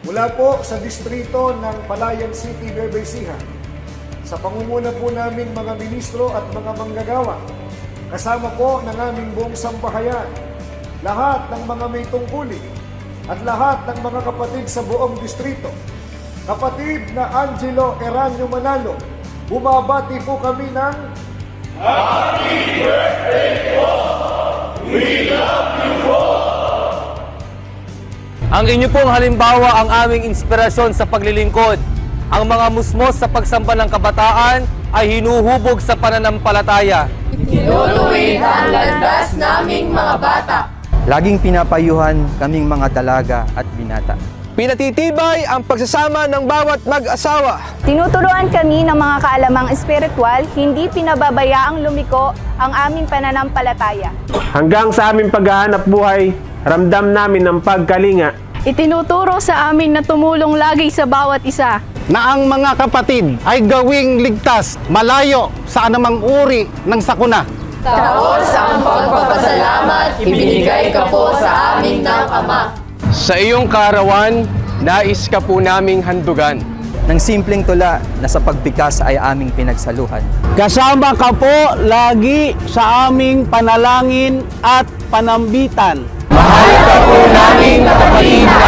Mula po sa distrito ng Palayan City, Nueva sa pangunguna po namin mga ministro at mga manggagawa, kasama po ng aming buong sambahayan, lahat ng mga may tungkulin, at lahat ng mga kapatid sa buong distrito. Kapatid na Angelo Eranio Manalo, bumabati po kami ng Ang inyo pong halimbawa ang aming inspirasyon sa paglilingkod. Ang mga musmos sa pagsamba ng kabataan ay hinuhubog sa pananampalataya. Tinutuwid ang landas naming mga bata. Laging pinapayuhan kaming mga dalaga at binata. Pinatitibay ang pagsasama ng bawat mag-asawa. Tinuturuan kami ng mga kaalamang espiritual, hindi pinababayaang lumiko ang aming pananampalataya. Hanggang sa aming paghahanap buhay, ramdam namin ang pagkalinga. Itinuturo sa amin na tumulong lagi sa bawat isa. na ang mga kapatid ay gawing ligtas, malayo sa anumang uri ng sakuna. Taos ang pagpapasalamat ibinigay ka po sa amin ng Ama. Sa iyong kaarawan, nais ka po naming handugan. Nang simpleng tula na sa pagpikas ay aming pinagsaluhan. Kasama ka po lagi sa aming panalangin at panambitan. Ayaw po namin tatapalina